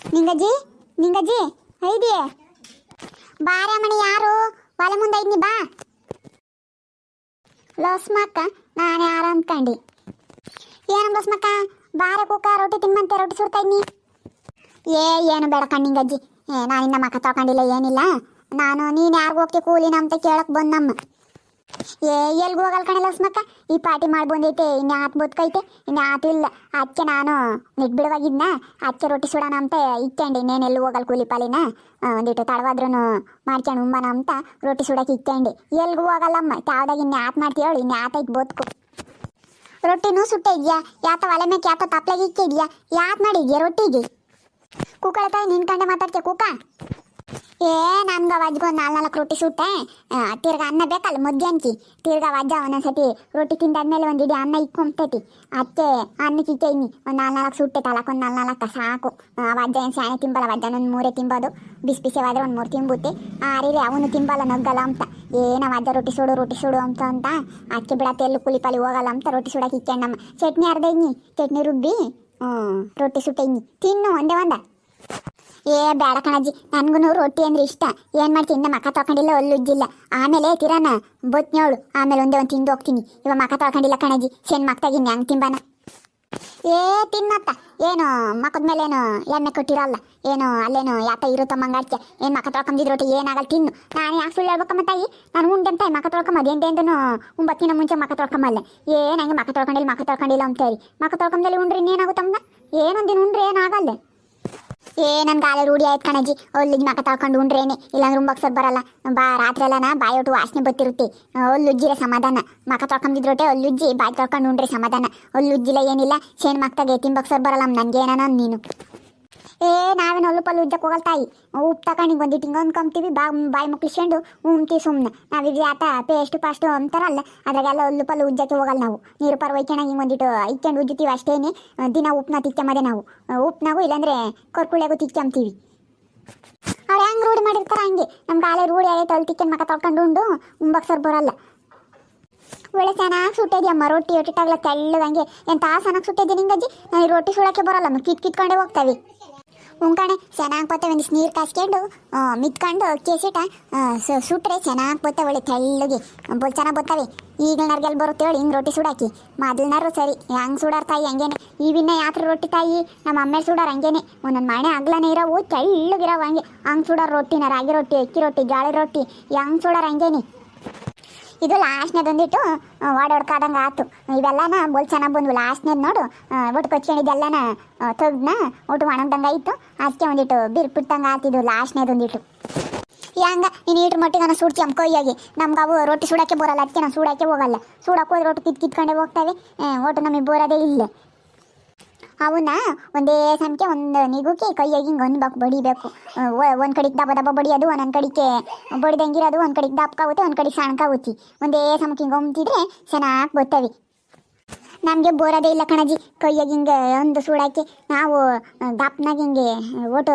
ನಿಂಗಜ್ಜಿ ನಿಂಗಜ್ಜಿ, ID. ಬಾರೆ ಯಾರು? ಒಲೆ ಮುಂದೆ ಐದ್ನಿ ಬಾ. ಲೋಸ್ಮಕ್ಕ, ನಾನು ಯಾರು ಅಂದ್ಕಂಡಿ ಏನು ಲೋಸ್ಮಕ್ಕ? ಬಾರೆ ಕೂಕ ರೊಟ್ಟಿ ತಿನ್ಮಂತೆ, ರೊಟ್ಟಿ ಸುಡ್ತಾ ಇದ್ನಿ. ಏ, ಏನು ಬೇಡ ಕಣ್ಣಿಂಗಜ್ಜಿ ಏ ನಾನು ಇನ್ನ ಮಕ್ಕ ತಗೊಂಡಿಲ್ಲ ಏನಿಲ್ಲ. ನಾನು, ನೀನು ಯಾರಿಗೂ ಹೋಗ್ತಿ ಕೂಲಿ ನಮ್ತ ಕೇಳಕ್ ಬಂದಮ್ಮ ಏ, ಎಲ್ಗೂ ಹೋಗಲ್ ಕಣೆ ಲಕ್ಷ್ಮಕ್ಕ ಈ ಪಾರ್ಟಿ ಮಾಡಿ ಬಂದೈತೆ ಇನ್ನು ಆತ್ ಬದುಕೈತೆ, ಇನ್ನು ಆತಿಲ್ಲ ಅದಕ್ಕೆ ನಾನು ನಿಟ್ಬಿಡುವಾಗಿದ್ನ ಅದಕ್ಕೆ ರೊಟ್ಟಿ ಸುಡೋಣ ಅಂತ ಇಕ್ಕಂಡು, ಇನ್ನೇನು ಎಲ್ಲೂ ಹೋಗಲ್ ಕೂಲಿ ಪಾಲಿನ? ಒಂದಿಟ್ಟು ತಡವಾದ್ರೂ ಮಾಡ್ಕೊಂಡು ಉಂಬನ ಅಂತ ರೊಟ್ಟಿ ಸುಡಕ್ಕೆ ಇಕ್ಕಂಡು. ಎಲ್ಗೂ ಹೋಗಲ್ಲಮ್ಮ, ಯಾವ್ದಾಗ ಇನ್ನು ಆತ್ ಮಾಡ್ತೀವಿ ಹೇಳಿ, ಇನ್ನು ಆತೈತೆ ಬದುಕು. ರೊಟ್ಟಿನೂ ಸುಟ್ಟ ಇದೆಯಾ? ಯಾತ ಒಲೆ ಮೇಲೆ ಯಾತ ತಪ್ಲಾಗ ಇಕ್ಕಿದ್ಯಾ ಯಾತ್ ಮಾಡಿದ್ಯಾ ರೊಟ್ಟಿಗೆ? ಕುಕ್ಕಳ ತಾಯಿ ನಿನ್ ಕಂಡೆ ಮಾತಾಡ್ತೀಯ ಕುಕ್ಕ? ಏ ನನ್ಗ ಒಂದು ನಾಲ್ಕು ನಾಲ್ಕು ರೊಟ್ಟಿ ಸುಟ್ಟೆ. ತಿರ್ಗ ಅನ್ನ ಬೇಕಲ್ಲ ಮಧ್ಯಾಹ್ನಕ್ಕೆ ತಿರ್ಗ ವಜ್ಜ ಒಂದೊಂದ್ಸತಿ ರೊಟ್ಟಿ ತಿಂದಾದ್ಮೇಲೆ ಒಂದು ಇಡೀ ಅನ್ನ ಇಕ್ಕೊಂತೈತಿ ಅದಕ್ಕೆ ಅನ್ನಕ್ಕೆ ಇಕ್ಕೈನಿ. ಒಂದು ನಾಲ್ಕು ನಾಲ್ಕು ಸುಟ್ಟೆ ತಲಕ್ಕೊಂದು ನಾಲ್ಕು ನಾಲ್ಕು ಸಾಕು ಆ, ವಜ್ಜ ಏನು ಸ್ಯಾನೆ ತಿಂಬಲ್ಲ ವಜ್ಜ ಒಂದು ಮೂರೇ ತಿಂಬೋದು. ಬಿಸಿ ಬಿಸಿವಾದ್ರೆ ಒಂದು ಮೂರು ತಿಂಬುತ್ತೆ. ಆರಿರಿ ಅವನು ತಿಂಬಲ್ಲ ನಗ್ಗಲ್ಲ ಅಂತ. ಏನ ವಜ್ಜ ರೊಟ್ಟಿ ಸುಡು ರೊಟ್ಟಿ ಸುಡು ಅಂತ ಅಂತ. ಅದಕ್ಕೆ ಬಿಡತ್ತೆ ಎಲ್ಲೂ ಕುಲಿ ಪಾಲಿ ಹೋಗಲ್ಲ ಅಂತ ರೊಟ್ಟಿ ಸುಡಕ್ಕೆ ಇಕ್ಕಂಡಮ್ಮ ಚಟ್ನಿ ಅರ್ಧೈನಿ ಚಟ್ನಿ ರುಬ್ಬಿ ಹ್ಞೂ ರೊಟ್ಟಿ ಸುಟ್ಟೈನಿ ತಿನ್ನು ಒಂದೇ ಒಂದ. ಏ, ಬೇಡ ಕಣಜ್ಜಿ. ನನ್ಗೂ ರೊಟ್ಟಿ ಅಂದ್ರೆ ಇಷ್ಟ. ಏನ್ ಮಾಡ್ತೀನಿ ಇನ್ನ ಮಕ ತೊಗೊಂಡಿಲ್ಲ ಒಲ್ಲುಜ್ಜಿಲ್ಲ ಆಮೇಲೆ ತಿರಾನ ಬೊತ್ನೋಳು ಆಮೇಲೆ ಒಂದೇ ಒಂದು ತಿಂದು ಹೋಗ್ತೀನಿ. ಇವಾಗ ಮಕ ತೊಗೊಂಡಿಲ್ಲ ಕಣಜ್ಜಿ. ಶೇನ್ ಮಕ್ತಾಗಿನಿ ಹಂಗ್ ತಿಂಬಾನ? ಏ, ತಿನ್ನತ್ತ. ಏನು ಮಕದ ಮೇಲೆ ಏನು ಎಣ್ಣೆ ಕೊಟ್ಟಿರಲ್ಲ. ಏನು, ಅಲ್ಲೇನು ಯಾತ ಇರುತ್ತ ಮಂಗಾಡ್ಕೆ ಏನು ಮಕ್ಕ ತೊಳ್ಕೊಂಡಿದ್ ರೊಟ್ಟಿ ಏನಾಗಲ್ಲ ತಿನ್ನು. ನಾನು ಯಾಕೆ ಸುಳ್ಳು ಹೇಳ್ಬೇಕಮ್ಮ ತಾಯಿ? ನಾನು ಉಂಡೆ ತಾಯಿ ಮಕ್ಕ ತೊಳ್ಕೊಂಬದು ಎಂದೆಂದನು ಒಂಬತ್ತಿನ ಮುಂಚೆ ಮಕ್ಕ ತೊಳ್ಕೊಂಬಲ್ಲ ಏ, ನಂಗೆ ಮಕ್ಕ ತೊಳ್ಕೊಂಡಿಲ್ಲ ಮಕ್ಕ ತೊಳ್ಕೊಂಡಿಲ್ಲ ಅಂತೇಳಿ ಮಕ್ಕ ಮಕ ತೊಳ್ಕೊಂಬಲ್ಲಿ ಉಂಡ್ರಿ ಇನ್ನೇನಾಗುತ್ತಮ್ಮ ಏನೊಂದಿನ ಉಂಡ್ರಿ ಏನಾಗಲ್ಲ? ಏ, ನನ್ ಗಾಳಿ ರೂಢಿ ಆಯ್ತು ಕಣಜ್ಜಿ. ಒಲ್ಲಿಗೆ ಮಕ ತಳ್ಕೊಂಡು ಉಂಡ್ರೇನೆ. ಇಲ್ಲಾಂದ್ರೆ ಉಂಬಕ್ಸರ್ ಬರಲ್ಲ. ಬಾ, ರಾತ್ರಿ ಎಲ್ಲನ ಬಾಯಿ ಒಟ್ಟು ವಾಸನೆ ಬತ್ತಿರುತ್ತೆ. ಒಲ್ಲುಜ್ಜಿರ ಸಮಾಧಾನ. ಮಕ ತೊಳ್ಕೊಂಡಿದ್ರೊಟ್ಟೆ ಒಲ್ಲುಜ್ಜಿ ಬಾಯಿ ತೊಳ್ಕೊಂಡು ಉಂಡ್ರೆ ಸಮಾಧಾನ. ಒಲ್ಲುಜ್ಜಿಲ್ಲ ಏನಿಲ್ಲ ಶೇನ್ ಮಕ್ತಾಗೆ ತಿಂಬಕ್ಸರ್ ಬರಲ್ಲ. ನನಗೆ ಏನಾನ ನೀನು. ಏ ನಾವೇನು ಅಲ್ಲು ಪಲ್ಲು ಉಜ್ಜಕ್ಕೆ ಹೋಗಲ್ ತಾಯಿ ಉಪ್ಪು ತಗೊಂಡು ಒಂದಿಟ್ಟು ಹಿಂಗೆ ಅಂದ್ಕೊಂತೀವಿ ಬಾ ಬಾಯಿ ಮುಕ್ಕಿಸ್ಕೊಂಡು ಉಣ್ತೀವಿ ಸುಮ್ಮನೆ ನಾವಿದು ಆತ ಪೇಸ್ಟ್, ಪಾಸ್ಟು ಅಂತಾರಲ್ಲ, ಅದ್ರಾಗೆಲ್ಲ ಒಲ್ಲು ಪಲ್ಲು ಉಜ್ಜಕ್ಕೆ ಹೋಗಲ್ಲ ನಾವು. ನೀರು ಪರ್ ಒಯ್ಕೊಂಡು ಹಿಂಗೆ ಒಂದಿಟ್ಟು ಇಕ್ಕೊಂಡು ಉಜ್ಜುತ್ತೀವಿ ಅಷ್ಟೇನೆ. ದಿನ ಉಪ್ಪನ್ನ ತಿಕ್ಕಮದೆ ನಾವು. ಉಪ್ಪನಾಗು ಇಲ್ಲಾಂದ್ರೆ ಕೊರ್ಕುಳೆಗೂ ತಿಕ್ಕಂತೀವಿ ಅವ್ರು ಹೆಂಗೆ ರೂಢಿ ಮಾಡಿರ್ತಾರೆ ಹಂಗೆ. ನಮ್ಮ ಕಾಲೇ ರೂಢಿ ಆಗೈತೆ ಅಲ್ಲಿ ತಿಕ್ಕನ್ ಮಕ ತೊಳ್ಕೊಂಡು ಉಂಡು ಉಂಬಕ್ಸರ್ ಬರಲ್ಲ. ಒಳ್ಳೆ ಚೆನ್ನಾಗಿ ಸುಟ್ಟಿದ್ಯಮ್ಮ ರೊಟ್ಟಿ ಒಟ್ಟಿಟ್ಟಾಗ್ಲ ತೆಳ್ಳದಂಗೆ ಎಂತ ಚೆನ್ನಾಗಿ ಸುಟ್ಟಿದ್ದೀನಿ ಹಿಂಗಜ್ಜಿ ನಾನು ರೊಟ್ಟಿ ಸುಳಕ್ಕೆ ಬರಲ್ಲ ಕಿತ್ ಕಿತ್ಕೊಂಡೇ ಹೋಗ್ತಾವೆ. ಉಂಕಣೆ ಚೆನ್ನಾಗಿ ಪತ್ತೆ ಒಂದಿಷ್ಟು ನೀರು ಕಾಸ್ಕೊಂಡು ಮಿತ್ಕೊಂಡು ಕೇಸಿಟ ಸುಟ್ರೆ ಚೆನ್ನಾಗಿ ಪತ್ತೆ ಒಳ್ಳೆ ತೆಳ್ಳಗೆ. ಬೋಲ್ ಚೆನ್ನಾಗಿ ಬರ್ತಾವೆ ಈಗಿನವ್ರಿಗೆಲ್ಲ ಬರುತ್ತೆ ಹೇಳಿ, ಹಿಂಗೆ ರೊಟ್ಟಿ ಸುಡಾಕಿ. ಮೊದಲ್ನಾರು ಸರಿ, ಹಂಗೆ ಸುಡಾರ ತಾಯಿ ಹಂಗೇನೆ. ಇವಿನ್ನ ಯಾತ್ರ ರೊಟ್ಟಿ ತಾಯಿ, ನಮ್ಮ ಅಮ್ಮ ಸುಡಾರ ಹಂಗೇನೆ. ಒಂದೊಂದು ಮನೆ ಅಗ್ಲನೇ ಇರೋವು, ತೆಳ್ಳಗಿರೋವು ಹಂಗೆ. ಹಂಗೆ ಸುಡಾರ ರೊಟ್ಟಿನ ರಾಗಿ ರೊಟ್ಟಿ, ಅಕ್ಕಿ ರೊಟ್ಟಿ ಜಾಳಿ ರೊಟ್ಟಿ, ಹೆಂಗೆ ಸುಡಾರ ಹಂಗೇನೆ. ಇದು ಲಾಸ್ಟ್ನೇದೊಂದಿಟ್ಟು ಓಡಾಡ್ಕಾದಂಗೆ ಆತು. ಇವೆಲ್ಲನ ಬೋಲ್ ಚೆನ್ನಾಗಿ ಬಂದ್ವು. ಲಾಸ್ಟ್ನೇದು ನೋಡು ಒಟ್ಟು ಕೊಚ್ಕೊಂಡಿದ್ದೆಲ್ಲನ ತೆಗ್ದನ ಒಟ್ಟು ಒಣಗ್ದಂಗೆ ಆಯಿತು. ಅದಕ್ಕೆ ಒಂದಿಟ್ಟು ಬಿರ್ಪಿಟ್ಟಂಗೆ ಆತಿದ್ದು ಲಾಸ್ಟ್ನೇದೊಂದಿಟ್ಟು. ಹಂಗ, ನೀನು ಈಟ್ರ ಮಟ್ಟಿಗೆ ನಾನು ಸುಡ್ತಿ ಅಮ್ಮ ಕೈಯಾಗಿ. ನಮ್ಗೆ ಅವು ರೊಟ್ಟಿ ಸುಡಕ್ಕೆ ಬರಲ್ಲ ಅದಕ್ಕೆ ನಾನು ಸುಡಕ್ಕೆ ಹೋಗಲ್ಲ. ಸುಡಕ್ಕೆ ಹೋದ್ರೆ ರೊಟ್ಟಿ ಕಿತ್ ಕಿತ್ಕೊಂಡೇ ಹೋಗ್ತವೆ ಒಟ್ಟು ನಮಗೆ ಬೋರೋದೇ ಇಲ್ಲ. ಅವನ್ನ ಒಂದೇ ಸಮಕ್ಕೆ ಒಂದು ನಿಗುಕ್ಕೆ ಕೈಯಾಗಿ ಹಿಂಗೆ ಅನ್ಬೇಕು ಬಡಿಬೇಕು. ಒಂದು ಕಡೆಗೆ ದಬ ದಬ ಬಡಿಯೋದು, ಒಂದೊಂದು ಕಡೆಗೆ ಬಡಿದಂಗಿರೋದು, ಒಂದು ಕಡೆಗೆ ದಪ್ಕಾಗುತ್ತೆ ಒಂದು ಕಡೆಗೆ ಸಣ್ಕಾಗುತ್ತೆ ಒಂದೇ ಸಮಕ್ಕೆ ಹಿಂಗೆ ಒಮ್ತಿದ್ರೆ ಚೆನ್ನಾಗಿ ಬರ್ತವೆ. ನಮಗೆ ಬೋರದೇ ಇಲ್ಲ ಕಣಜಿ. ಕೈಯಾಗ ಹಿಂಗೆ ಒಂದು ಸೂಡಾಕಿ ನಾವು ದಪ್ಪನಾಗ ಹಿಂಗೆ ಒಟ್ಟು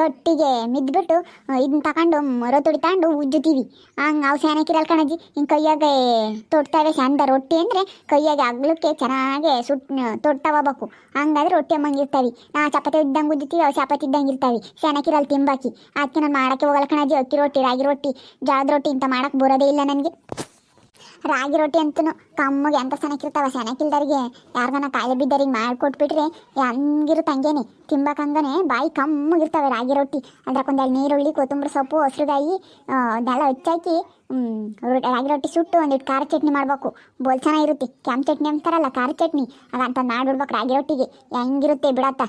ಗಟ್ಟಿಗೆ ಮಿದ್ಬಿಟ್ಟು ಇದನ್ನ ತಗೊಂಡು ಮರ ತುಡಿತಾಂಡು ಉಜ್ಜುತ್ತೀವಿ. ಹಂಗೆ ಅವು ಚೆನ್ನಾಗಿರಲ್ಲ ಕಣಜಿ. ಹಿಂಗೆ ಕೈಯಾಗ ತೊಡ್ತಾವೆ ಚಂದ ರೊಟ್ಟಿ ಅಂದರೆ ಕೈಯಾಗ ಅಗ್ಲಕ್ಕೆ ಚೆನ್ನಾಗಿ ಸುಟ್ ತೊಡ್ತಾವಬೇಕು ಹಂಗಾದ್ರೆ ರೊಟ್ಟಿ ಅಮ್ಮಂಗಿರ್ತಾವೆ ನಾ ಚಪಾತಿ ಇದ್ದಂಗೆ ಉಜ್ಜುತ್ತೀವಿ, ಅವು ಚಪಾತಿ ಇದ್ದಂಗೆ ಇರ್ತಾವೆ. ಚೆನ್ನಾಗಿರಲ್ಲ ತಿಂಬಾಕಿ. ಅದಕ್ಕೆ ನಾನು ಮಾಡೋಕ್ಕೆ ಹೋಗಲ್ಲ ಕಣಜಿ, ಅಕ್ಕಿ ರೊಟ್ಟಿ, ರಾಗಿ ರೊಟ್ಟಿ ಜಾದ ರೊಟ್ಟಿ ಇಂಥ ಮಾಡೋಕ್ಕೆ ಬರೋದೇ ಇಲ್ಲ ನನಗೆ. ರಾಗಿ ರೊಟ್ಟಿ ಅಂತೂ ಕಮ್ಮಗೆ ಎಂತ ಸನಕಿರ್ತಾವ ಸನಕಿಲ್ದವ್ರಿಗೆ ಯಾರಿಗಾನ ಕಾಯಿಲೆ ಬಿದ್ದರಿಗೆ ಮಾಡಿಕೊಟ್ಬಿಟ್ರೆ ಹಂಗಿರುತ್ತೆ ಹಂಗೇನೆ ತಿಂಬಕಂಗನೆ ಬಾಯಿ ಕಮ್ಮಗಿರ್ತವೆ ರಾಗಿ ರೊಟ್ಟಿ. ಅದ್ರಕ್ಕೊಂದೆರಡು ನೀರುಳ್ಳಿ, ಕೊತ್ತಂಬರಿ ಸೊಪ್ಪು, ಹಸಿರುಗಾಯಿ ಅದೆಲ್ಲ ಹೆಚ್ಚಾಕಿ ರಾಗಿ ರೊಟ್ಟಿ ಸುಟ್ಟು ಒಂದಿಟ್ಟು ಖಾರ ಚಟ್ನಿ ಮಾಡಬೇಕು. ಬೋಲ್ ಚೆನ್ನಾಗಿರುತ್ತೆ ಕೆಂಪು ಚಟ್ನಿ ಅಂತಾರಲ್ಲ, ಖಾರ ಚಟ್ನಿ. ಅದಂತ ಮಾಡಿಬಿಡ್ಬೇಕು ರಾಗಿ ರೊಟ್ಟಿಗೆ. ಹೆಂಗಿರುತ್ತೆ ಬಿಡತ್ತ?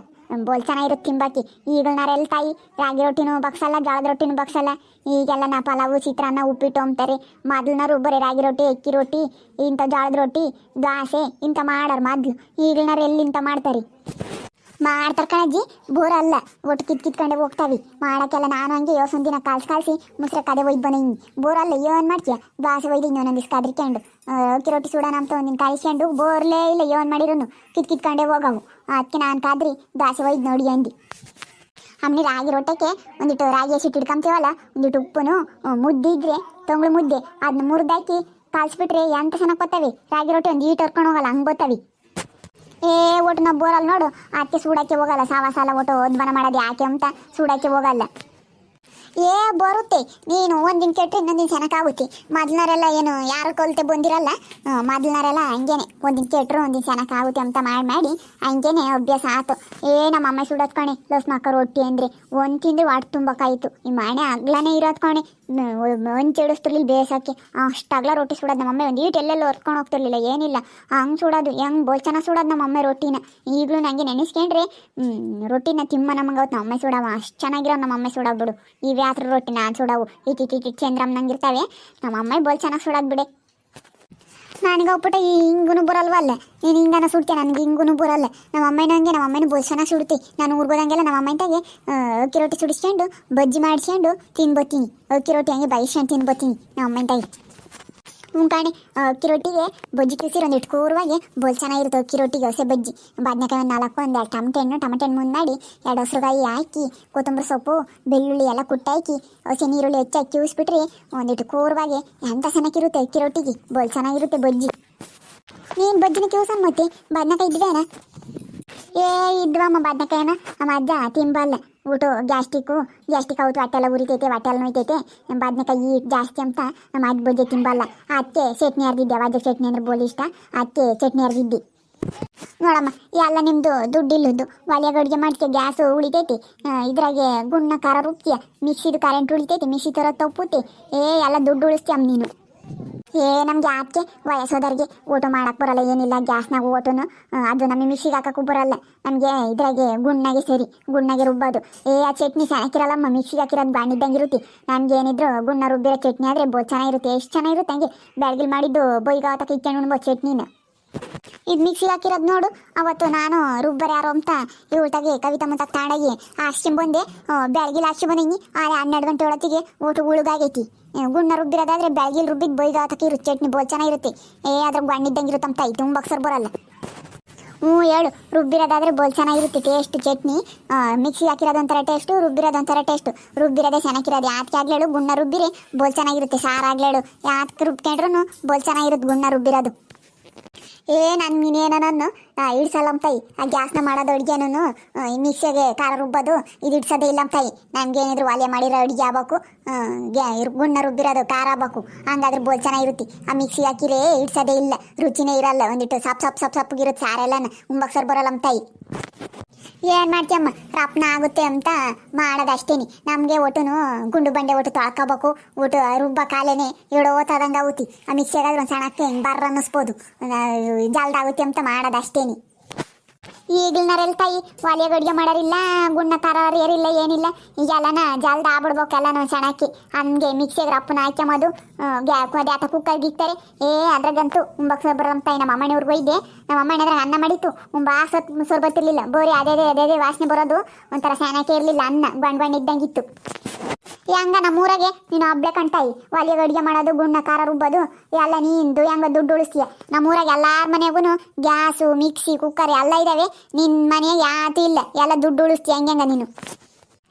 ಬೋಲ್ ಚೆನ್ನಾಗಿರುತ್ತೆ ತಿಂಬಾಕಿ. ಈಗಳ್ನಾರೆಲ್ಲ ತಾಯಿ, ರಾಗಿ ರೊಟ್ಟಿನೂ ಬಗ್ಸಲ್ಲ ಜೋಳದ ರೊಟ್ಟಿನೂ ಬಗ್ಸಲ್ಲ. ಈಗೆಲ್ಲ ನಾ ಪಲಾವು, ಚಿತ್ರಾನ್ನ, ಉಪ್ಪಿಟ್ಟು ಅಂತಾರೆ ಮೊದಲ್ನರು ಬರೀ ರಾಗಿ ರೊಟ್ಟಿ, ಅಕ್ಕಿ ರೊಟ್ಟಿ, ಇಂಥ ಜೋಳದ ರೊಟ್ಟಿ ದಾಸೆ ಇಂಥ ಮಾಡಾರ ಮೊದ್ಲು. ಈಗಳ್ನಾರು ಎಲ್ಲಿ ಇಂಥ ಮಾಡ್ತಾರೆ? ಮಾಡ್ತಾರ ಕಣಜ್ಜಿ ಬೋರ್ ಅಲ್ಲ ಒಟ್ಟು ಕಿತ್ ಕಿತ್ಕೊಂಡೆ ಹೋಗ್ತಾವಿ. ಮಾಡಕ್ಕೆಲ್ಲ ನಾನು ಹಂಗೆ ಯೋಸೊಂದು ದಿನ ಕಾಲ್ಸಿ ಕಾಲ್ಸಿ ಮುಸ್ರ ಕದೆ ಒಯ್ದು ಬಂದೀನಿ ಬೋರ್ ಅಲ್ಲ ಏನು ಮಾಡ್ತೀಯ? ದ್ವಾಸೆ ಒಯ್ದು ಇನ್ನೊಂದು ದಿವಸ ಕದ್ರಿಕೊಂಡು. ಅಕ್ಕಿ ರೊಟ್ಟಿ ಸುಡೋಣ ಅಂತ ಒಂದಿನ ಕಾಯಿಸ್ಕೊಂಡು. ಬೋರ್ಲೇ ಇಲ್ಲ, ಏನು ಮಾಡಿರೋನು? ಕಿತ್ ಕಿತ್ಕೊಂಡೆ ಹೋಗವು. ಅದಕ್ಕೆ ನಾನು ಕಾದ್ರಿ, ದ್ವಾಸೆ ಒಯ್ದು ನೋಡಿ ಅಂದು. ಆಮೇಲೆ ರಾಗಿ ರೊಟ್ಟಕ್ಕೆ ಒಂದಿಟ್ಟು ರಾಗಿ ಎಷ್ಟು ಇಟ್ಕೊಂತೀವಲ್ಲ, ಒಂದಿಟ್ಟು ಉಪ್ಪುನು ಮುದ್ದೆ ಇದ್ರೆ, ತೊಂಗಳು ಮುದ್ದೆ. ಅದನ್ನ ಮುರಿದಾಕಿ ಕಾಲ್ಸ್ಬಿಟ್ರೆ ಎಂತ ಚೆನ್ನಾಗಿ ಬರ್ತವೆ ರಾಗಿ ರೊಟ್ಟಿ ಒಂದು ಈಟ್ ಹೊರ್ಕೊಂಡು ಹೋಗಲ್ಲ, ಹಂಗೆ ಬರ್ತವೆ ಏ, ಒಟ್ಟು ನಾವು ಬೋರಲ್ಲಿ ನೋಡು. ಅದಕ್ಕೆ ಸೂಡಕ್ಕೆ ಹೋಗಲ್ಲ ಸಾವ ಸಾಲ ಒಟ್ಟು ಉದ್ಬನ ಮಾಡೋದು ಯಾಕೆ ಅಂತ ಸೂಡಕ್ಕೆ ಹೋಗಲ್ಲ. ಏ, ಬರುತ್ತೆ. ನೀನು ಒಂದಿನ ಕೆಟ್ಟು ಇನ್ನೊಂದಿನ ಚೆನ್ನಾಗಾಗುತ್ತೆ ಮೊದಲನಾರೆಲ್ಲ ಏನು, ಯಾರು ಕೊಲ್ತೆ ಬಂದಿರಲ್ಲ? ಮೊದಲನಾರೆಲ್ಲ ಹಂಗೇನೆ. ಒಂದಿನ ಕೆಟ್ಟರು ಒಂದಿನ ಚೆನ್ನಾಗಾಗುತ್ತೆ ಅಂತ ಮಾಡಿ ಮಾಡಿ, ಹಂಗೇನೆ ಅಭ್ಯಾಸ ಆಯ್ತು ಏ, ನಮ್ಮ ಅಮ್ಮ ಸುಡತ್ಕೊಣೆ ಕಣೆ. ಲಸ್ ಮಕ್ಕ ರೊಟ್ಟಿ ಅಂದರೆ ಒಂದು ತಿಂದು ವಾಟ್ ತುಂಬಕ್ಕಾಯಿತು ಈ ಮಾಣೆ ಅಗ್ಲನೇ ಇರೋದು ಕಣೆ. ಒಂದು ಬೇಸಾಕಿ. ಅಷ್ಟು ಅಷ್ಟಾಗ್ಲ ರೊಟ್ಟಿ ಸುಡೋದು ನಮ್ಮ ಅಮ್ಮ. ಒಂದು ಈಟ್ ಎಲ್ಲೆಲ್ಲ ಹೊರ್ಕೊಂಡು ಹೋಗ್ತಿರ್ಲಿಲ್ಲ, ಏನಿಲ್ಲ. ಹಂಗೆ ಸುಡೋದು, ಹೆಂಗೆ ಬೋಲ್ಚನ ಚೆನ್ನಾಗಿ ಸುಡೋದು ನಮ್ಮ ಅಮ್ಮ ರೊಟ್ಟಿನ. ಈಗಲೂ ನನಗೆ ನೆನೆಸ್ಕೊಂಡ್ರೆ ರೊಟ್ಟಿನ ತಿಮ್ಮ ನಮಗೆ ಅವತ್ತು ನಮ್ಮ ಅಮ್ಮ ಸುಡವ. ಅಷ್ಟು ಚೆನ್ನಾಗಿರೋ ನಮ್ಮ ಅಮ್ಮ ಸುಡೋದು ಬಿಡು. ಈ ವ್ಯಾತ್ರ ರೊಟ್ಟಿ ನಾನು ಸುಡವು. ಇಟ್ ಇಟ್ ಇಟ್ ಚಂದ್ರಮ್ ನಂಗೆ ಇರ್ತಾವೆ. ನಮ್ಮ ಅಮ್ಮ ಬೋಲ್ ಚೆನ್ನಾಗಿ ಸುಡೋದು ಬಿಡೆ. ನನಗೆ ಒಪ್ಪಟ ಈ ಹಿಂಗೂ ಬರಲ್ವಲ್ಲ ನೀನು ಹಿಂಗನ ಸುಡ್ತೀಯ? ನನಗೆ ಹಿಂಗೂ ಬರಲ್ಲ. ನಮ್ಮ ಅಮ್ಮನ ಹಂಗೆ ನಮ್ಮ ಅಮ್ಮನ ಬೋಲ್ ಚೆನ್ನಾಗಿ ಸುಡ್ತಿ. ನಾನು ಊರ್ಗೋದಂಗೆಲ್ಲ ನಮ್ಮ ಅಮ್ಮನ ತಾಗೆ ಅಕ್ಕಿ ರೊಟ್ಟಿ ಸುಡಿಸ್ಕೊಂಡು, ಬಜ್ಜಿ ಮಾಡಿಸ್ಕೊಂಡು ತಿನ್ಬೋತೀನಿ ಅಕ್ಕಿ ರೊಟ್ಟಿ ಹಂಗೆ ಬೈಸ್ಕೊಂಡು ತಿನ್ಬೋತೀನಿ ನಮ್ಮ ಅಮ್ಮನ ತಾಯಿ ಹ್ಞೂ ಕಾಣಿ ಬಜ್ಜಿ ಕಿಸಿರು ಒಂದು ಇಟ್ಕೋರುವಾಗೆ ಬೋಲ್ ಚೆನ್ನಾಗಿರುತ್ತೆ ಅಕ್ಕಿ ರೊಟ್ಟಿಗೆ ಹೊಸ ಬಜ್ಜಿ. ಬದನೆಕಾಯಿ ಒಂದು ನಾಲ್ಕು, ಒಂದು ಎರಡು ಟಮಟೆ ಹಣ್ಣು ಟಮಟೆ ಹಣ್ಣು ಮುಂದೆ ಮಾಡಿ ಎರಡು ಹಸ್ರುಗಾಯಿ ಹಾಕಿ, ಕೊತ್ತಂಬರಿ ಸೊಪ್ಪು, ಬೆಳ್ಳುಳ್ಳಿ ಎಲ್ಲ ಕುಟ್ಟಾಕಿ, ಹಸಿ ನೀರುಳ್ಳಿ ಹೆಚ್ಚಿ ಅಕ್ಕಿ ಉಳಿಸ್ಬಿಟ್ರೆ ಒಂದಿಟ್ಟು ಕೋರುವಾಗೆ ಎಂತ ಚೆನ್ನಾಗಿರುತ್ತೆ ಅಕ್ಕಿ ಬೋಲ್ ಚೆನ್ನಾಗಿರುತ್ತೆ ಬಜ್ಜಿ. ನೀನು ಬಜ್ಜಿನ ಕ್ಯೂಸನ್ ಮತ್ತೆ? ಬದನೆಕಾಯಿ ಇದ್ವೇನ ಏ ಇದ್ವಮ್ಮ ಬದನೆಕಾಯಿನ? ನಮ್ಮ ಅಜ್ಜ, ತಿಂಬಲ್ಲ. ಊಟ, ಗ್ಯಾಸ್ಟಿಕ್ಕು, ಗ್ಯಾಸ್ಟಿಕ್ ಅವತ್ತು ಹೊಟ್ಟೆಲ್ಲ ಉರಿತೈತೆ ಹೊಟ್ಟೆಲ್ಲ ನೋಯ್ತೈತೆ. ಬದನೆಕಾಯಿ ಜಾಸ್ತಿ ಅಂತ ನಮ್ಮ ಅಜ್ಜ ಬಜ್ಜಿ ತಿಂಬಲ್ಲ. ಅದಕ್ಕೆ ಚಟ್ನಿ ಅರ್ದಿದ್ದೆ ಅಜ್ಜ ಚಟ್ನಿ ಅಂದ್ರೆ ಬೋಲಿ ಇಷ್ಟ. ಅದಕ್ಕೆ ಚಟ್ನಿ ಅರ್ದಿದ್ದಿ. ನೋಡಮ್ಮ ಎಲ್ಲ ನಿಮ್ಮದು ದುಡ್ಡು ಇಲ್ಲದ್ದು ಒಲೆಗೆ ಅಡುಗೆ ಮಾಡ್ತೀಯ, ಗ್ಯಾಸು ಉಳಿತೈತಿ. ಇದ್ರಾಗೆ ಗುಣ್ಣ ಖಾರ ರುಬ್ತೀಯ. ಮಿಕ್ಸಿದು ಕರೆಂಟ್ ಉಳಿತೈತಿ, ಮಿಕ್ಸಿ ತರ ತಪ್ಪುತ್ತಿ. ಏ, ಎಲ್ಲ ದುಡ್ಡು ಉಳಿಸ್ತೀಯಮ್ಮ ನೀನು. ಏ ನಮ್ಗೆ ಯಾಕೆ ವಯಸ್ಸೋದವ್ರಿಗೆ ಊಟ ಮಾಡಕ್ಕೆ ಬರಲ್ಲ ಏನಿಲ್ಲ ಗ್ಯಾಸ್ನಾಗ ಊಟನು ಆ, ಅದು ನಮಗೆ ಮಿಕ್ಸಿಗೆ ಹಾಕಕ್ಕೂ ಬರಲ್ಲ. ನಮಗೆ ಇದ್ರಾಗೆ ಗುಣ್ಣಾಗೆ ಸರಿ ಗುಣ್ಣಾಗೆ ರುಬ್ಬೋದು. ಏ ಆ ಚಟ್ನಿ ಚೆನ್ನಾಗಿರಲ್ಲಮ್ಮ ಮಿಕ್ಸಿಗೆ ಹಾಕಿರೋದು ಬಾಣಿದ್ದಂಗೆ ಇರುತ್ತೆ. ನಮ್ಗೆ ಏನಿದ್ರು ಗುಣ್ಣ ರುಬ್ಬಿರೋ ಚಟ್ನಿ ಆದರೆ ಬೋ ಚೆನ್ನಾಗಿರುತ್ತೆ ಎಷ್ಟು ಚೆನ್ನಾಗಿರುತ್ತೆ ಹಂಗೆ. ಬೆಳಗಿಲ್ ಮಾಡಿದ್ದು ಬೊಯ್ಗಾತಕ್ಕೆ ಇಟ್ಕೊಂಡು ಉಣ್ಬೋದು ಚಟ್ನಿನ. ಇದು ಮಿಕ್ಸಿಗೆ ಹಾಕಿರೋದು ನೋಡು. ಅವತ್ತು ನಾನು ರುಬ್ಬರ್ ಯಾರು ಅಂತ ಊಟಗೆ ಕವಿತಾ ಮುಂತಾಗ ತಾಡಾಗಿ ಅಷ್ಟು ಬಂದೆ. ಬೆಳಗಿಲ್ ಅಷ್ಟು ಬಂದಂಗಿ ಆ ಹನ್ನೆರಡು ಗಂಟೆ ಒಳತಿಗೆ ಊಟ ಉಳುಗಾಗೈತಿ. ಗುಣ್ಣ ರುಬ್ಬಿರೋದಾದ್ರೆ ಬೆಳಗಿಲ್ ರುಬ್ಬಿದ್ದು ಇರುತ್ತೆ ಚಟ್ನಿ ಬೋಲ್ ಚೆನ್ನಾಗಿರುತ್ತೆ. ಏ ಅದ್ರ ಗಣ್ಣಿದ್ದಂಗೆ ಇರುತ್ತಂತ ತಾಯಿ ತುಂಬ ಬರಲ್ಲ. ಹ್ಞೂ, ಹೇಳು, ರುಬ್ಬಿರೋದಾದ್ರೆ ಬೋಲ್ ಚೆನ್ನಾಗಿರುತ್ತೆ ಟೇಸ್ಟ್ ಚಟ್ನಿ. ಮಿಕ್ಸಿ ಹಾಕಿರೋದೊಂಥರ ಟೇಸ್ಟು ರುಬ್ಬಿರೋದೊಂಥರ ಟೇಸ್ಟು ರುಬ್ಬಿರೋದೇ ಚೆನ್ನಾಗಿರೋದು ಯಾತಕ್ಕೆ ಆಗ್ಲೇಳು ಗುಣ್ಣ ರುಬ್ಬಿರಿ ಬೋಲ್ ಚೆನ್ನಾಗಿರುತ್ತೆ. ಸಾರಾಗ್ಲೇಳು ಯಾತಕ್ಕೆ ರುಬ್ಕೊಂಡ್ರು ಬೋಲ್ ಚೆನ್ನಾಗಿರುತ್ತೆ ಗುಣ್ಣ ರುಬ್ಬಿರೋದು. ಏ, ನನ್ ನೀನೇನ ನನ್ನ? ಇಡ್ಸಲ್ಲಂ ತಾಯಿ. ಆ ಗ್ಯಾಸ್ನ ಮಾಡೋದು ಅಡುಗೆನೂ ಮಿಕ್ಸಿಗೆ ಖಾರ ರುಬ್ಬೋದು. ಇದು ಇಡ್ಸೋದೇ ಇಲ್ಲ ತಾಯಿ. ನಮ್ಗೆ ಏನಿದ್ರು ಒಲೆ ಮಾಡಿರೋ ಅಡುಗೆ ಆಗ್ಬೇಕು. ಗುಣ್ಣ ರುಬ್ಬಿರೋದು ಖಾರ ಆಗ್ಬೇಕು. ಹಂಗಾದ್ರೆ ಬೋಲ್ ಚೆನ್ನಾಗಿರುತ್ತೆ. ಆ ಮಿಕ್ಸಿ ಹಾಕಿರೇ ಇಡ್ಸೋದೇ ಇಲ್ಲ. ರುಚಿನೇ ಇರಲ್ಲ. ಒಂದಿಟ್ಟು ಸಪ್ ಸಪ್ ಸಪ್ ಸಪ್ಪಗಿರುತ್ತೆ ಸಾರೆಲ್ಲನ ಉಂಬಕ್ಸರ್ ಬರಲ್ಲ ತಾಯಿ. ಏನ್ ಮಾಡ್ತೀಯಮ್ಮ ರಪ್ನ ಆಗುತ್ತೆ ಅಂತ ಮಾಡೋದಷ್ಟೇನಿ. ನಮಗೆ ಒಟ್ಟುನು ಗುಂಡು ಬಂಡೆ ಒಟ್ಟು ತೊಳ್ಕೋಬೇಕು. ಒಟ್ಟು ರುಬ್ಬ ಕಾಲೇನೆ ಇಡೋತದಂಗೆ ಆಗುತ್ತಿ ಆ ಮಿಕ್ಸಿಯಾಗಾದ್ರೆ ಒಂದು ಸಣ್ಣಕ್ಕೆ ಹಿಂಗೆ ಬರ್ರ ಅನ್ನಿಸ್ಬೋದು. ಜಲ್ದಾಗುತ್ತೆ ಅಂತ ಮಾಡೋದಷ್ಟೇನಿ. ಈಗಿಲ್ನರೆಲ್ಲ ತಾಯಿ ಒಲೆಗೆ ಅಡುಗೆ ಮಾಡೋರಿಲ್ಲ, ಗುಣ್ಣ ತರೋರಿಯರಿಲ್ಲ ಏನಿಲ್ಲ. ಈಗೆಲ್ಲನ ಜಲ್ದ ಆಗ್ಬಿಡ್ಬೇಕು ನಾವು ಚೆನ್ನಾಗಿ ಹಂಗೆ ಮಿಕ್ಸಿಗೆ ರಪ್ಪನ ಹಾಕ್ಯಮದು ಅದ್ಯಾತ ಕುಕ್ಕರ್ ಗಿಕ್ತಾರೆ ಏ, ಅದ್ರಾಗಂತೂ ಉಂಬಕ್ಸ ತಾಯಿ ನಮ್ಮ ಅಮ್ಮನವ್ರಿಗೆ ಹೋಯ್ದೆ. ನಮ್ಮ ಅಮ್ಮ ಏನಾದ್ರೆ ಅನ್ನ ಮಾಡಿತ್ತು. ಉಂಬಾ ಸೊತ್ ಸೊರ್ ಬರ್ತಿರ್ಲಿಲ್ಲ ಬೋರಿ ಅದೇ ಅದೇ ವಾಸನೆ ಬರೋದು. ಒಂಥರ ಸ್ಯಾನಕ್ಕೆ ಇರಲಿಲ್ಲ, ಅನ್ನ ಬಣ್ಣ ಬಣ್ಣ ಇದ್ದಂಗಿತ್ತು ಹೆಂಗ ನಮ್ಮೂರಾಗೆ ನೀನು ಹಬ್ಳೆ ಕಂಟಾಯಿ ಒಲೆಗೆ ಅಡುಗೆ ಮಾಡೋದು ಗುಣ್ಣ ಖಾರ ರುಬ್ಬೋದು ಎಲ್ಲ ನೀಂದು ಹೆಂಗ ದುಡ್ಡು ಉಳಿಸ್ತೀಯ. ನಮ್ಮೂರಾಗ ಎಲ್ಲಾರ ಮನೆಗೂ ಗ್ಯಾಸು, ಮಿಕ್ಸಿ, ಕುಕ್ಕರ್ ಎಲ್ಲ ಇದಾವೆ. ನಿನ್ನ ಮನೆಯಾಗ ಯಾತು ಇಲ್ಲ. ಎಲ್ಲ ದುಡ್ಡು ಉಳಿಸ್ತೀಯ, ಹೆಂಗ ನೀನು.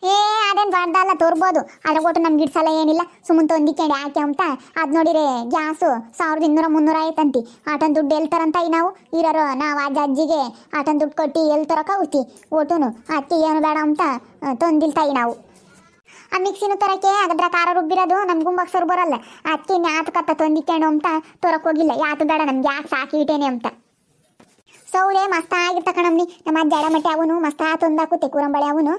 ಏ, ಅದೇನು ದೊಡ್ಡದಲ್ಲ ತೋರ್ಬೋದು. ಅದ್ರ ಕೊಟ್ಟು ನಮ್ಗೆ ಇಡ್ಸಲ್ಲ ಏನಿಲ್ಲ. ಸುಮ್ಮನೆ ತೊಂದಿಕೊಂಡು ಯಾಕೆ ಅಂತ. ಅದು ನೋಡಿರಿ, ಗ್ಯಾಸು ಸಾವಿರದ ಇನ್ನೂರ ಮುನ್ನೂರ ಆಯ್ತಂತಿ ಆಟನ್ ದುಡ್ಡು ಎಲ್ತಾರಂತ ನಾವು? ಇರೋರು, ನಾವು ಅಜ್ಜ ಅಜ್ಜಿಗೆ ಆಟನ್ ದುಡ್ಡು ಕೊಟ್ಟು ಎಲ್ಲಿ ಹೋಗ್ತಿ? ಒಟ್ಟುನು ಅದಕ್ಕೆ ಏನು ಬೇಡ ಅಂತ ತೊಂದಿಲ್ತಾಯಿ ತಾಯಿ ನಾವು. ಆ ಮಿಕ್ಸಿನ ತರಕ್ಕೆ, ಅದ್ರ ಖಾರ ರುಬ್ಬಿರೋದು ನಮ್ಗೂ ಬಕ್ಸರ್ ಬರಲ್ಲ. ಅದಕ್ಕೆ ಯಾತ ಕತ್ತ ತಂದಿಕೊಂಡು ಅಂತ ತೊರಕ್ ಹೋಗಿಲ್ಲ ಯಾತು ಬೇಡ ನಮ್ಗೆ ಯಾಕೆ ಸಾಕಿ ಇಟ್ಟೇನೆ ಅಂತ. ಸೌಳೆ ಮಸ್ತ ಆಗಿರ್ತ ಕಣಮ್ನಿ. ನಮ್ಮ ಜಡ ಮಟ್ಟೆ ಅವನು ಮಸ್ತ ತೊಂದಾಕುತ್ತೆ ಕುರಂಬಳೆ ಅವನು.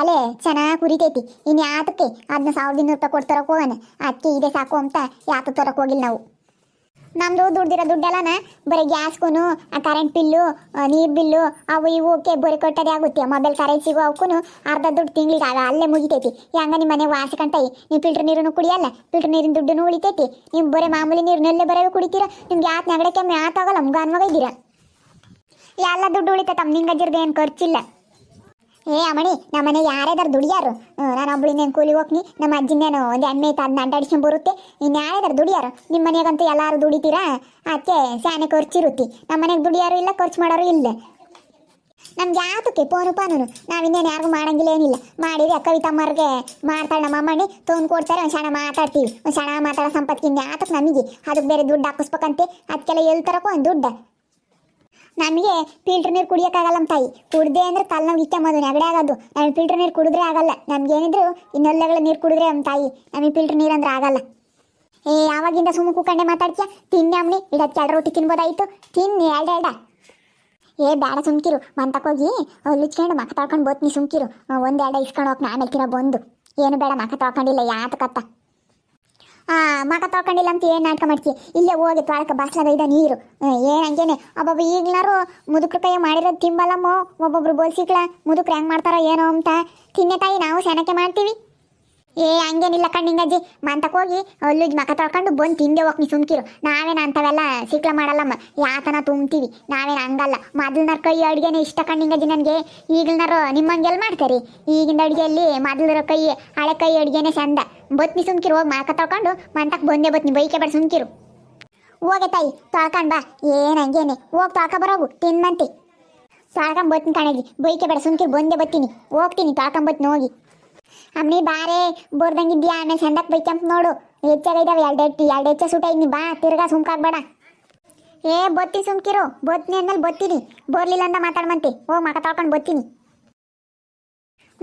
ಒಲೆ ಚೆನ್ನಾಗಿ ಕುರಿತೈತಿ ಇನ್ನು ಯಾತಕ್ಕೆ? ಅದನ್ನ ಸಾವಿರದ ಇನ್ನೂರು ರೂಪಾಯಿ ಕೊಡ್ತಾರಕ್ಕೆ ತರಕ್ ಹೋಗೋಣ. ಅದಕ್ಕೆ ಇದೆ ಸಾಕು ಅಂತ ಯಾತು ತರಕ್ಕೆ ಹೋಗಿಲ್ಲ ನಾವು. ನಮ್ದು ದುಡ್ದಿರೋ ದುಡ್ಡೆಲ್ಲನ ಬರೀ ಗ್ಯಾಸ್ಗೂ ಕರೆಂಟ್ ಬಿಲ್ಲು ನೀರು ಬಿಲ್ಲು, ಅವು ಓಕೆ ಬರೀ ಕೊಟ್ಟದೇ ಆಗುತ್ತೆ. ಮೊಬೈಲ್ ಕರೆನ್ಸಿಗೂ ಅವಕ್ಕೂ ಅರ್ಧ ದುಡ್ಡು ತಿಂಗಳಿಗೆ ಅಲ್ಲೇ ಮುಗಿತೈತಿ. ಹೆಂಗ ನಿಮ್ಮ ಮನೆ ವಾಸಕಂತಾಯಿ ನೀವು ಫಿಲ್ಟರ್ ನೀರನ್ನು ಕುಡಿಯಲ್ಲ? ಫಿಲ್ಟರ್ ನೀರಿನ ದುಡ್ಡನ್ನು ಉಳಿತೈತಿ. ನೀವು ಬರೀ ಮಾಮೂಲಿ ನೀರನ್ನೆಲ್ಲೇ ಬರೋದು ಕುಡಿತೀರ? ನಿಮ್ಗೆ ಯಾಕೆ ನಗಡಕ್ಕೆ ಯಾತಾಗಲ್ಲ ಮುಗಾನ್ವಾಗ ಇದ್ದೀರಾ. ಎಲ್ಲ ದುಡ್ಡು ಉಳಿತೈತಮ್ಮ ನಿಂಗಜ್ಜಿರ್ದು ಏನು ಖರ್ಚಿಲ್ಲ. ಏ ಅಮ್ಮಣಿ ನಮ್ಮನೆ ಯಾರ್ಯಾರು ದುಡಿಯಾರು. ನಾನು ಒಬ್ಳಿನೇನು ಕೂಲಿ ಹೋಗ್ನಿ, ನಮ್ಮ ಅಜ್ಜಿನೇನು ಒಂದು ಎಣ್ಣೆ ಐತೆ ಅದನ್ನ ಬರುತ್ತೆ. ಇನ್ನು ಯಾರ್ಯಾರು ದುಡಿಯಾರು. ನಿಮ್ಮ ಮನೆಗಂತೂ ಎಲ್ಲರೂ ದುಡಿತೀರಾ? ಅದಕ್ಕೆ ಸ್ಯಾನೆ ಖರ್ಚಿರುತ್ತಿ. ನಮ್ಮ ಮನೆಗೆ ದುಡಿಯಾರು ಇಲ್ಲ, ಖರ್ಚು ಮಾಡೋರು ಇಲ್ಲ. ನಮ್ಗೆ ಯಾತಕ್ಕೆ ಪೋನು ಪಾನು ನಾವಿನ್ನೇನು ಯಾರಿಗೂ ಮಾಡಂಗಿಲ್ಲ, ಏನಿಲ್ಲ. ಮಾಡಿದ್ರೆ ಕವಿತಮ್ಮರ್ಗೆ ಮಾಡ್ತಾಳೆ ನಮ್ಮ ಅಮ್ಮಣ್ಣಿ ತೊಗೊಂಡು ಕೊಡ್ತಾರೆ, ಒಂದು ಮಾತಾಡ್ತೀವಿ. ಒಂದು ಸಣ್ಣ ಮಾತಾಡೋ ಸಂಪತ್ತಿನ ಯಾತಕ್ಕೆ ನಮಗೆ? ಅದಕ್ಕೆ ಬೇರೆ ದುಡ್ಡು ಹಾಕಿಸ್ಬೇಕಂತೆ. ಅದಕ್ಕೆಲ್ಲ ಎಲ್ಲಿ ತರಕೋ ಒಂದು ದುಡ್ಡು. ನಮಗೆ ಫಿಲ್ಟರ್ ನೀರು ಕುಡಿಯೋಕ್ಕಾಗಲ್ಲ ತಾಯಿ. ಕುಡ್ದೆ ಅಂದ್ರೆ ತಲೆನೋವು ಇಕ್ಕೆ ಮೊದಲು ನೆಗಡೆ ಆಗೋದು. ನಮಗೆ ಫಿಲ್ಟರ್ ನೀರು ಕುಡಿದ್ರೆ ಆಗಲ್ಲ. ನಮ್ಗೆ ಏನಿದ್ರು ಇನ್ನೊಲ್ಲೆಗಳ ನೀರು ಕುಡಿದ್ರೆ ನಮ್ಮ ತಾಯಿ. ನಮಗೆ ಫಿಲ್ಟರ್ ನೀರು ಅಂದ್ರೆ ಆಗಲ್ಲ. ಏ ಯಾವಾಗಿಂದ ಸುಮ್ಮ ಕೂಕಂಡೆ ಮಾತಾಡ್ತೀಯ? ತಿನ್ನಿ ಅಮ್ಮನಿ ಇಡಕ್ಕೆ ಎರಡು ರೊಟ್ಟಿ ತಿನ್ಬೋದಾಯ್ತು. ತಿನ್ನಿ ಎರಡು ಎರಡ ಏ ಬೇಡ ಸುಮ್ಕಿರು. ಮಂತಕ್ಕೋಗಿ ಲುಚ್ಕೊಂಡು ಮಕ ತೊಳ್ಕೊಂಡು ಬೋತ್ನಿ ಸುಮ್ಕಿರು. ಒಂದು ಇಸ್ಕೊಂಡು ಹೋಗಿ ಆಮೇಲೆ ತಿನ್ನೋ ಬಂದು. ಏನು ಬೇಡ ಮಕ ತೊಳ್ಕೊಂಡಿಲ್ಲ. ಆ ಮಕ ತೊಳ್ಕೊಂಡಿಲ್ಲ ಅಂತ ಏನು ನಾಟಕ ಮಾಡ್ತೀವಿ ಇಲ್ಲೇ ಹೋಗಿ ತೊಳಕ ಬಸ್ಲಾಗ ಇದ ನೀರು. ಏನು ಹಂಗೇನೆ? ಒಬ್ಬೊಬ್ಬ ಈಗ್ಲಾರು ಮುದುಕ್ರ ಕೈ ಮಾಡಿರೋದು ತಿಂಬಲ್ಲಮ್ಮ, ಒಬ್ಬೊಬ್ರು ಬೋಲ್ಸಿಕ್ಳ ಮುದುಕ್ರು ಹೆಂಗೆ ಮಾಡ್ತಾರೋ ಏನೋ ಅಂತ. ತಿನ್ನೆ ತಾಯಿ, ನಾವು ಸೆನಕೆ ಮಾಡ್ತೀವಿ. ಏ, ಹಂಗೇನಿಲ್ಲ ಕಣ್ಣಿಂಗಜ್ಜಿ ಮಂತಕ್ಕೆ ಹೋಗಿ ಅಲ್ಲುಜ್ ಮಕ ತೊಳ್ಕೊಂಡು ಬಂದು ತಿಂದೆ ಹೋಗಿ ನೀ ಸುಮ್ಕಿರು. ನಾವೇನು ಅಂಥವೆಲ್ಲ ಸಿಕ್ಲ ಮಾಡಲ್ಲಮ್ಮ. ಯಾತನ ತುಂಬ್ತೀವಿ. ನಾವೇನು ಹಂಗಲ್ಲ. ಮೊದಲ್ನರ ಕೈ ಅಡುಗೆನೇ ಇಷ್ಟ ಕಣ್ಣಿಂಗಜ್ಜಿ ನನಗೆ. ಈಗಿಲ್ನಾರು ನಿಮ್ಮಂಗೆಲ್ಲ ಮಾಡ್ತಾರೆ. ಈಗಿನ ಅಡುಗೆಯಲ್ಲಿ ಮೊದಲ್ನರ ಕೈ, ಹಳೆ ಕೈ ಅಡುಗೆನೇ ಚಂದ. ಬತ್ನಿ ಸುಮ್ಕಿರು, ಹೋಗಿ ಮಾಕ ತೊಳ್ಕೊಂಡು ಮಂತಕ್ ಬಂದೆ ಬತ್ನಿ ಬೈಕೆ ಬೇಡ ಸುಮ್ಕಿರು. ಹೋಗೆ ತಾಯಿ, ತೊಳ್ಕೊಂಡ್ ಬಾ. ಏನು ಹಂಗೇನೆ? ಹೋಗಿ ತೊಳ್ಕ ಬರೋಗು ತಿನ್ಮಂತಿ ತೊಳ್ಕೊಂಡ್ ಬತ್ತೀನಿ ಕಾಣಗಿ ಬೈಕೆ ಬೇಡ ಸುಮ್ಕಿರು, ಬಂದೆ ಬತ್ತೀನಿ. ಹೋಗ್ತೀನಿ ತೊಳ್ಕೊಂಬತ್ತೀನಿ ಹೋಗಿ ಅಮ್ಮನಿ ಬಾರೆ ಬೋರ್ದಂಗಿದ್ಯಾ ಆಮೇಲೆ ಬೈಕೆ ಬೈಕಂತ ನೋಡು. ಹೆಚ್ಚಾಗೈದಾವೆ ಎರಡು ಎಟ್ಟು ಎರಡು ಹೆಚ್ಚ ಸುಟ ಇದ್ನಿ, ಬಾ. ತಿರ್ಗಾ ಸುಮ್ಕಾಗ್ಬೇಡ ಏ, ಬತ್ತಿ ಸುಮ್ಕಿರು. ಬತ್ನಿ ಅಂದ್ಮೇಲೆ ಬತ್ತೀನಿ. ಬೋರ್ಲಿಲ್ಲ ಅಂತ ಮಾತಾಡ್ಮಂತೆ ಓ ಮಕ ತೊಳ್ಕೊಂಡು ಬತ್ತೀನಿ.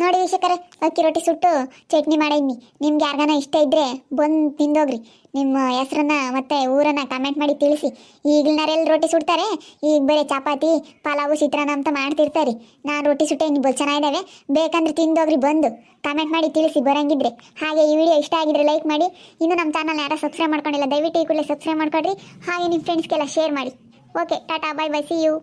ನೋಡಿ ವೀಕ್ಷಕರೇ, ಅಕ್ಕಿ ರೊಟ್ಟಿ ಸುಟ್ಟು ಚಟ್ನಿ ಮಾಡಿದ್ನಿ ನಿಮ್ಗೆ ಯಾರಿಗಾನ ಇಷ್ಟ ಇದ್ರೆ ಬಂದು ತಿಂದೋಗ್ರಿ. ನಿಮ್ಮ ಹೆಸ್ರನ್ನ ಮತ್ತೆ ಊರನ್ನ ಕಮೆಂಟ್ ಮಾಡಿ ತಿಳಿಸಿ. ಈಗಲಾರೆಲ್ಲ ರೊಟ್ಟಿ ಸುಡ್ತಾರೆ? ಈಗ ಬೇರೆ ಚಪಾತಿ, ಪಲಾವು, ಚಿತ್ರಾನ್ನ ಅಂತ ಮಾಡ್ತಿರ್ತಾರೆ. ನಾನು ರೊಟ್ಟಿ ಸುಟ್ಟೆ ಬಲ್ ಚೆನ್ನಾಗಿದ್ದಾವೆ ಬೇಕಂದ್ರೆ ತಿಂದೋಗ್ರಿ ಬಂದು. ಕಮೆಂಟ್ ಮಾಡಿ ತಿಳಿಸಿ, ಬರಂಗಿದ್ರೆ. ಹಾಗೆ ಈ ವಿಡಿಯೋ ಇಷ್ಟ ಆಗಿದ್ರೆ ಲೈಕ್ ಮಾಡಿ. ಇನ್ನು ನಮ್ಮ ಚಾನಲ್ ಯಾರು ಸಬ್ಸ್ಕ್ರೈಬ್ ಮಾಡ್ಕೊಂಡಿಲ್ಲ, ದಯವಿಟ್ಟು ಈ ಕೂಡಲೇ ಸಬ್ಸ್ಕ್ರೈಬ್ ಮಾಡ್ಕೊಡ್ರಿ. ಹಾಗೆ ನಿಮ್ಮ ಫ್ರೆಂಡ್ಸ್ಗೆಲ್ಲ ಶೇರ್ ಮಾಡಿ. Okay tata bye bye see you